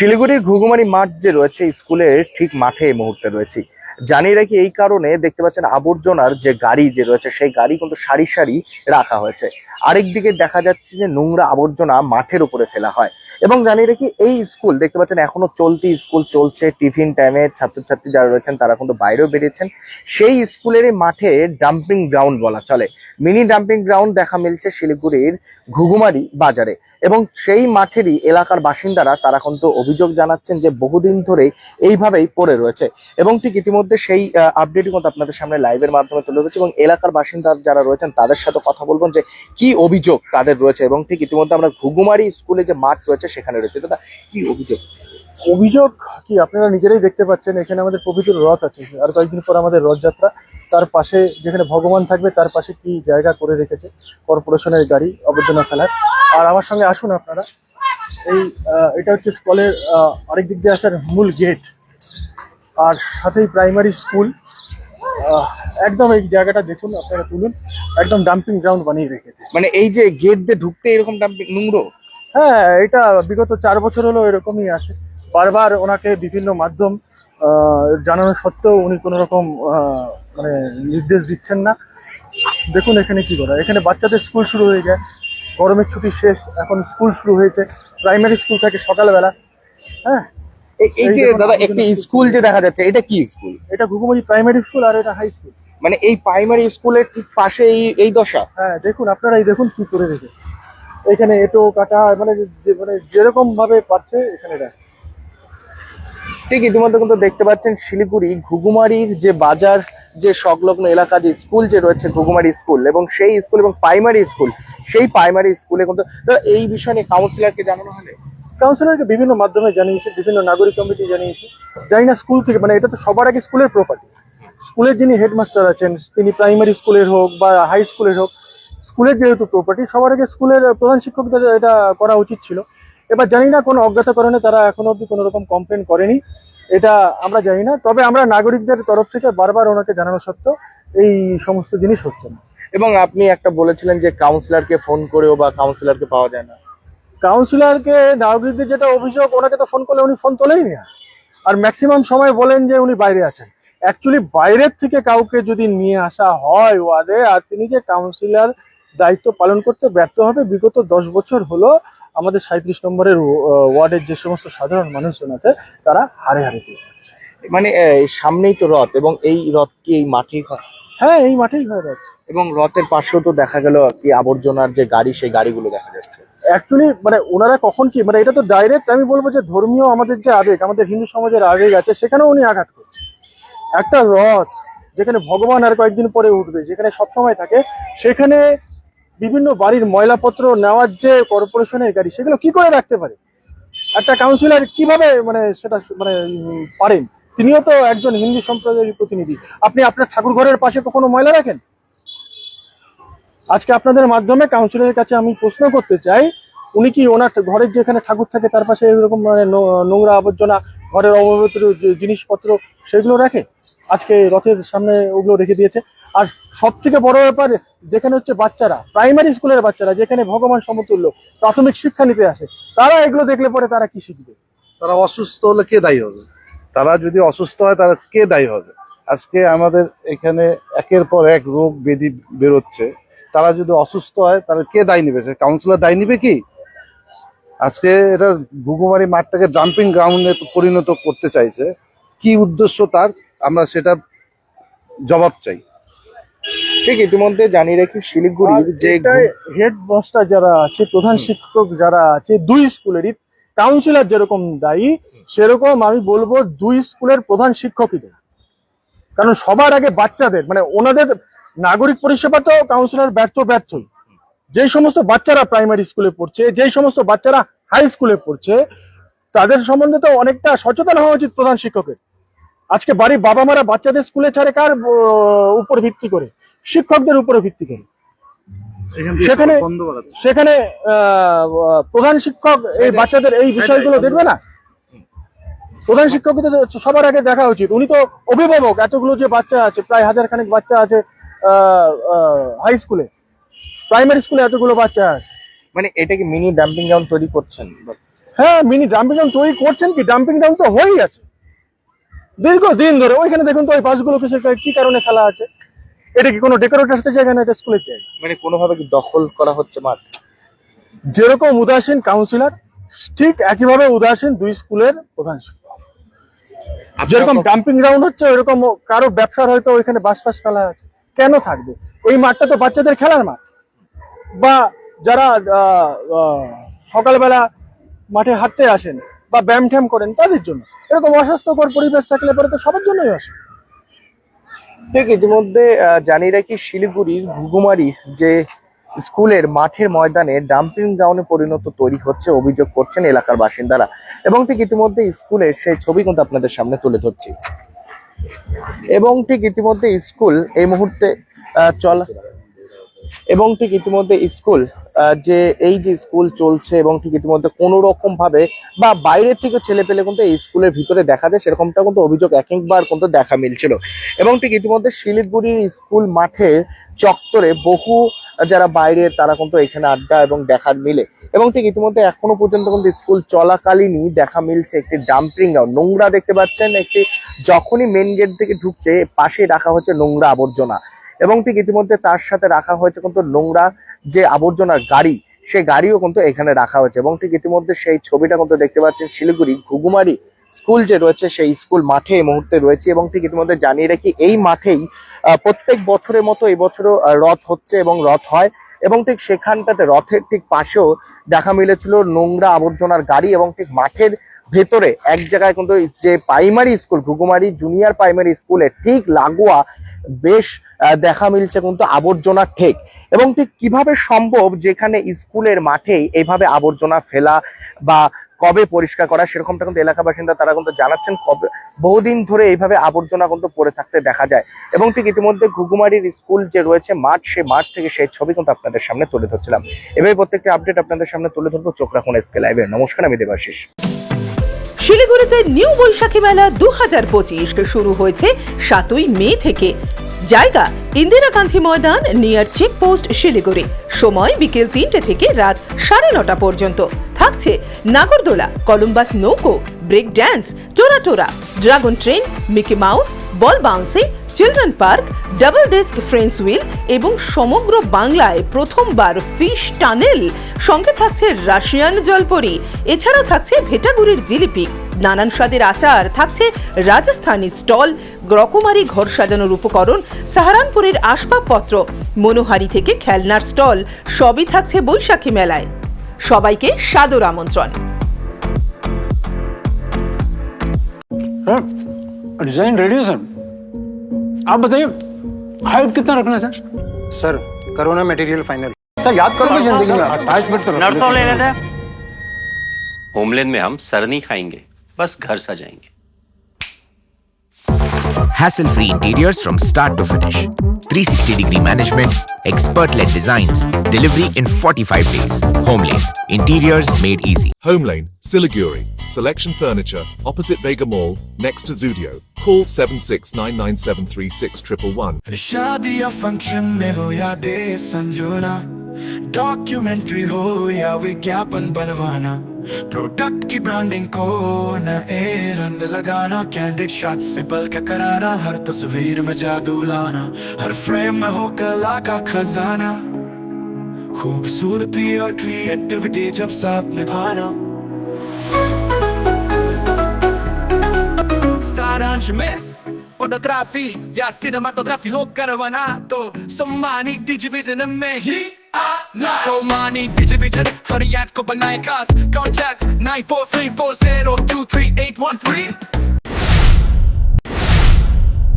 শিলিগুড়ির ঘুঘুমারি মাঠ যে রয়েছে স্কুলের ঠিক মাঠে এই মুহূর্তে রয়েছি। জানিয়ে রাখি এই কারণে দেখতে পাচ্ছেন আবর্জনার যে গাড়ি যে রয়েছে, সেই গাড়ি কিন্তু সারি সারি রাখা হয়েছে। আরেক দিকে দেখা যাচ্ছে যে নোংরা আবর্জনা মাঠের উপরে ফেলা হয়। এবং জানিয়ে রাখি এই স্কুল, দেখতে পাচ্ছেন এখনও চলতি স্কুল চলছে, টিফিন টাইমে ছাত্রছাত্রী যারা রয়েছেন তারা কিন্তু বাইরেও বেরিয়েছেন। সেই স্কুলের মাঠে ডাম্পিং গ্রাউন্ড বলা চলে। মিনি ডাম্পিং গ্রাউন্ড দেখা মিলছে শিলিগুড়ির ঘুঘুমারি বাজারে। এবং সেই মাঠেরই এলাকার বাসিন্দারা তারা কিন্তু অভিযোগ জানাচ্ছেন যে বহুদিন ধরে এইভাবেই পড়ে রয়েছে। এবং ঠিক ইতিমধ্যে সেই আপডেটই কিন্তু আপনাদের সামনে লাইভের মাধ্যমে তুলে ধরেছে এবং এলাকার বাসিন্দা যারা রয়েছেন, তাদের সাথে কথা বলব যে কি অভিযোগ তাদের রয়েছে এবং ঠিক ইতিমধ্যে আমরা ঘুঘুমারি স্কুলে যে মাঠ রয়েছে সেখানে রয়েছে। দাদা, কি অভিযোগ? অভিযোগ কি আপনারা নিজেরাই দেখতে পাচ্ছেন? এখানে আমাদের পবিত্র রথ আছে। আর কয়েকদিন পর আমাদের রথযাত্রা। তার পাশে যেখানে ভগবান থাকবে, তার পাশে কি জায়গা করে রেখেছে? কর্পোরেশনের গাড়ি আবর্জনা ফেলার আর আমার সঙ্গে আসুন আপনারা। এই এটা হচ্ছে স্কলের আরেক দিক দিয়ে আসার মূল গেট আর সাথেই প্রাইমারি স্কুল একদম এই জায়গাটা দেখুন আপনারা তুলুন একদম ডাম্পিং গ্রাউন্ড বানিয়ে রেখেছে। মানে এই যে গেট দিয়ে ঢুকতে এরকম ডাম্পিং নোংরো? হ্যাঁ এটা বিগত চার বছর হলো এরকমই আছে। বারবার ওনাকে বিভিন্ন মাধ্যম জানানো সত্ত্বেও উনি কোনো রকম মানে নির্দেশ দিচ্ছেন না। দেখুন এখানে কি করা এখানে বাচ্চাদের স্কুল শুরু হয়ে যায় গরমের ছুটি শেষ এখন স্কুল শুরু হয়েছে। প্রাইমারি স্কুল থাকে সকালবেলা হ্যাঁ? এই- যে দাদা একটি স্কুল। যে দেখা যাচ্ছে এটা কি স্কুল? এটা ঘুঘুমারি প্রাইমারি স্কুল আর এটা হাই স্কুল। মানে এই প্রাইমারি স্কুলের ঠিক পাশে এই এই দশা? হ্যাঁ দেখুন আপনারা এই দেখুন কি করে রেখেছে। এখানে এটো কাটা মানে যে মানে যেরকম ভাবে পাচ্ছে এখানে দেখ। ঠিক ইতিমধ্যে কিন্তু দেখতে পাচ্ছেন শিলিগুড়ি ঘুঘুমারির যে বাজার যে সংলগ্ন এলাকা যে স্কুল যে রয়েছে ঘুঘুমারি স্কুল এবং সেই স্কুল এবং প্রাইমারি স্কুল সেই প্রাইমারি স্কুলে কিন্তু এই বিষয়ে কাউন্সিলরকে জানানো হলে কাউন্সিলরকে বিভিন্ন মাধ্যমে জানিয়েছে, বিভিন্ন নাগরিক কমিটি জানিয়েছে। জানি না স্কুল থেকে মানে এটা তো সবার আগে স্কুলের প্রপার্টি স্কুলের যিনি হেডমাস্টার আছেন, তিনি প্রাইমারি স্কুলের হোক বা হাই স্কুলের হোক, স্কুলের যেহেতু প্রপার্টি সবার আগে স্কুলের প্রধান শিক্ষকদের এটা করা উচিত ছিল। এবার জানি না কোনো অজ্ঞাত কারণে তারা এখনও অবধি কোনো রকম কমপ্লেন করেনি, এটা আমরা জানি না। তবে আমরা নাগরিকদের তরফ থেকে বারবার ওনাকে জানানো সত্ত্বেও এই সমস্ত জিনিস হচ্ছে না। এবং আপনি একটা বলেছিলেন যে কাউন্সিলরকে ফোন করেও বা কাউন্সিলরকে পাওয়া যায় না। কাউন্সিলরকে নাগরিকদের যেটা অভিযোগ ওনাকে তো ফোন করলে উনি ফোন তোলেই না। আর ম্যাক্সিমাম সময় বলেন যে উনি বাইরে আছেন। অ্যাকচুয়ালি বাইরের থেকে কাউকে যদি নিয়ে আসা হয় ওয়ার্ডে আর তিনি যে কাউন্সিলর দায়িত্ব পালন করতে ব্যর্থ হবে বিগত দশ বছর হলো আমাদের সাঁত্রিশ নম্বরের ওয়া- ওয়ার্ডের যে সমস্ত সাধারণ মানুষজন আছে তারা হারে হারে দিয়ে যাচ্ছে। মানে সামনেই তো রথ এবং এই রথ কি এই মাঠেই হয়? হ্যাঁ এই মাঠেই হয়ে যাচ্ছে। এবং রথের পাশেও তো দেখা গেল কি আবর্জনার যে গাড়ি সেই গাড়িগুলো দেখা যাচ্ছে। অ্যাকচুয়ালি মানে ওনারা কখন কি মানে এটা তো ডাইরেক্ট আমি বলব যে ধর্মীয় আমাদের যে আবেগ, আমাদের হিন্দু সমাজের আবেগ আছে, সেখানেও উনি আঘাত করছে একটা রথ যেখানে ভগবান আর কয়েকদিন পরে উঠবে, যেখানে সবসময় থাকে, সেখানে বিভিন্ন বাড়ির ময়লাপত্র নেওয়ার যে কর্পোরেশনের গাড়ি, সেগুলো কি করে রাখতে পারে? একটা কাউন্সিলর কীভাবে মানে সেটা মানে পারেন? তিনিও তো একজন হিন্দু সম্প্রদায়ের প্রতিনিধি। আপনি আপনার ঠাকুর ঘরের পাশে কখনো ময়লা রাখেন? আজকে আপনাদের মাধ্যমে কাউন্সিলরের কাছে আমি প্রশ্ন করতে চাই উনি কি ওনার ঘরের যেখানে ঠাকুর থাকে, তার পাশে এরকম মানে নোংরা আবর্জনা, ঘরের যে জিনিসপত্র, সেগুলো রাখে? আজকে রথের সামনে ওগুলো রেখে দিয়েছে। আর সব থেকে বড় ব্যাপার, যেখানে হচ্ছে বাচ্চারা প্রাইমারি স্কুলের বাচ্চারা, যেখানে ভগবান সমতুল্য, প্রাথমিক শিক্ষা নিতে আসে, তারা এগুলো দেখলে পরে তারা কি শিখবে? তারা অসুস্থ হলে কে দায়ী হবে? তারা যদি অসুস্থ হয়, তারা কে দায়ী হবে? আজকে আমাদের এখানে একের পর এক রোগ ব্যাধি বেরোচ্ছে। তারা যদি অসুস্থ হয়, তাহলে কে দায়ী নেবে? কাউন্সিলর দায়ী নেবে কি? আজকে এটা ঘুঘুমারি মাঠটাকে জাম্পিং গ্রাউন্ডে পরিণত করতে চাইছে। কি উদ্দেশ্য তার? আমরা সেটা জবাব চাই। ঠিক ইতিমধ্যে জানিয়ে রাখি শিলিগুড়ির যে হেড মাস্টার যারা আছে প্রধান শিক্ষক যারা আছে দুই স্কুলেরই কাউন্সিলর যেরকম দায়ী সেরকম আমি বলব দুই স্কুলের প্রধান শিক্ষকই। দায়ী কারণ সবার আগে বাচ্চাদের মানে ওনাদের নাগরিক পরিষেবা তো কাউন্সিলর ব্যর্থ ব্যর্থই। যেই সমস্ত বাচ্চারা প্রাইমারি স্কুলে পড়ছে যে সমস্ত বাচ্চারা হাই স্কুলে পড়ছে তাদের সম্বন্ধে তো অনেকটা সচেতন হওয়া উচিত প্রধান শিক্ষকের। আজকে বাড়ির বাবা মারা বাচ্চাদের স্কুলে ছাড়ে কার উপর ভিত্তি করে? শিক্ষকদের উপরে ভিত্তি করে। সেখানে- সেখানে আহ, প্রধান শিক্ষক এই বাচ্চাদের এই বিষয়গুলো দেখবে না? প্রধান শিক্ষক সবার আগে দেখা উচিত। উনি তো অভিভাবক এতগুলো যে বাচ্চা আছে প্রায় হাজার খানেক বাচ্চা আছে হাই স্কুলে প্রাইমারি স্কুলে এতগুলো বাচ্চা আছে। মানে এটা কি মিনি ডাম্পিং গ্রাউন্ড তৈরি করছেন? হ্যাঁ মিনি ডাম্পিং গ্রাউন্ড তৈরি করছেন কি? ডাম্পিং গ্রাউন্ড তো হয়েই আছে। দীর্ঘ দিন ধরে ওইখানে দেখুন তো ওই বাসগুলো কিসে কি কারণে খেলা আছে? এটা কি কোনো ডেকোরেটার্সের জায়গা না এটা স্কুলের জায়গা মানে কোনোভাবে কি দখল করা হচ্ছে মাঠ? যেরকম উদাসীন কাউন্সিলর ঠিক একইভাবে উদাসীন দুই স্কুলের প্রধান শিক্ষক। যেরকম ডাম্পিং গ্রাউন্ড হচ্ছে ওইরকম কারও ব্যবসার হয়তো ওইখানে বাস ফাস খেলা আছে। কেন থাকবে? ওই মাঠটা তো বাচ্চাদের খেলার মাঠ। বা যারা সকালবেলা মাঠে হাঁটতে আসেন বা ব্যায়াম ট্যাম করেন, তাদের জন্য। এরকম অস্বাস্থ্যকর পরিবেশ থাকলে পরে তো সবার জন্যই আসে। ঠিক, ইতিমধ্যে জানিয়ে রাখি শিলিগুড়ির ঘুঘুমারির যে স্কুলের মাঠের ময়দানে ডাম্পিং গ্রাউন্ডে পরিণত তৈরি হচ্ছে অভিযোগ করছেন এলাকার বাসিন্দারা। এবং ঠিক ইতিমধ্যে স্কুলের সেই ছবি কিন্তু আপনাদের সামনে তুলে ধরছি। এবং ঠিক ইতিমধ্যে স্কুল এই মুহূর্তে চলা এবং ঠিক ইতিমধ্যে স্কুল যে এই যে স্কুল চলছে এবং ঠিক ইতিমধ্যে কোনো রকম ভাবে বা বাইরের থেকে ছেলে পেলে কিন্তু এই স্কুলের ভিতরে দেখা যায় সেরকমটা কিন্তু অভিযোগ এক একবার কিন্তু দেখা মিলছিল। এবং ঠিক ইতিমধ্যে শিলিগুড়ির স্কুল মাঠে চত্বরে বহু যারা বাইরে, তারা কিন্তু এখানে আড্ডা এবং দেখার মিলে। এবং ঠিক ইতিমধ্যে এখনও পর্যন্ত কিন্তু স্কুল চলাকালীনই দেখা মিলছে একটি ডাম্পিং গ্রাউন্ড নোংরা দেখতে পাচ্ছেন, একটি যখনই মেন গেট থেকে ঢুকছে পাশে রাখা হচ্ছে নোংরা আবর্জনা। এবং ঠিক ইতিমধ্যে তার সাথে রাখা হয়েছে কিন্তু নোংরা যে আবর্জনার গাড়ি, সেই গাড়িও কিন্তু এখানে রাখা হয়েছে। এবং ঠিক ইতিমধ্যে সেই ছবিটা কিন্তু দেখতে পাচ্ছেন শিলিগুড়ি ঘুঘুমারি স্কুল যে রয়েছে, সেই স্কুল মাঠে এই মুহূর্তে রয়েছে এবং ঠিক ইতিমধ্যে জানিয়ে রাখি এই মাঠেই প্রত্যেক বছরের মতো এই বছরও রথ হচ্ছে এবং রথ হয়। এবং ঠিক সেখানটাতে রথের ঠিক পাশেও দেখা মিলেছিল নোংরা আবর্জনার গাড়ি এবং ঠিক মাঠের ভেতরে এক জায়গায় কিন্তু যে primary school Ghughumari junior primary স্কুলে ঠিক লাগোয়া বেশ দেখা মিলছে কিন্তু আবর্জনা ঠেক। এবং ঠিক কীভাবে সম্ভব যেখানে স্কুলের মাঠেই এইভাবে আবর্জনা ফেলা বা কবে পরিষ্কার করা, সেরকমটা কিন্তু এলাকা বাসিন্দা তারা কিন্তু জানাচ্ছেন কবে, বহুদিন ধরে এইভাবে আবর্জনা কিন্তু পড়ে থাকতে দেখা যায়। এবং ঠিক ইতিমধ্যে ঘুঘুমারির স্কুল যে রয়েছে মাঠ, সে মাঠ থেকে সেই ছবি কিন্তু আপনাদের সামনে তুলে ধরছিলাম। এভাবে প্রত্যেকটি আপডেট আপনাদের সামনে তুলে ধরবো। চোখ রাখুন এসকে লাইভে। নমস্কার, আমি দেবাশিস। শিলিগুড়িতে নিউ বৈশাখী মেলা দু হাজার পঁচিশ শুরু হয়েছে সাতই মে থেকে। জায়গা, ইন্দিরা গান্ধী ময়দান নিয়ার চেকপোস্ট শিলিগুড়ি। সময় বিকেল তিনটে থেকে রাত সাড়ে নটা পর্যন্ত। থাকছে নাগরদোলা, কলম্বাস নৌকো break dance tora tora dragon train Mickey Mouse ball bouncing children park double desk ferris wheel এবং সমগ্র বাংলায় প্রথমবার ফিশ টানেল সঙ্গে থাকছে রাশিয়ান জলপরি এছাড়াও থাকছে ভেটাগুড়ির জিলিপি নানান স্বাদের আচার থাকছে রাজস্থানি স্টল রকমারি ঘর সাজানোর উপকরণ সাহারানপুরের আসবাবপত্র মনোহারি থেকে খেলনার স্টল সবই থাকছে বৈশাখী মেলায় সবাইকে সাদর আমন্ত্রণ सर डिजाइन रेडी है सर आप बताइए हाइट कितना रखना है सर सर करो ना मटेरियल फाइनल सर याद करो ना ज़िंदगी में अटैचमेंट करो नर्सों ले लेते हैं होमलैंड में हम सर नहीं खाएँगे बस घर सजाएँगे Hassle free interiors from start to finish. 360 degree management, expert led designs, delivery in 45 days. Homelane, interiors made easy. Home Lane, Siliguri. Selection Furniture, opposite Vega Mall, next to Zudio. Call 7699736111. Documentary हो या विज्ञापन बनवाना product की branding को न ए रंग लगाना candid shot से पल के कराना हर तस्वीर में जादू लाना हर फ्रेम में हो कला का खजाना खूबसूरती और क्रिएटिविटी जब साथ निभाना सारांश में फोटोग्राफी या सिनेमाटोग्राफी हो करवाना तो सम्मानी डिजिविजन में ही Somani, DJ Vision, हर याद को बनाए खास Contact 9434023813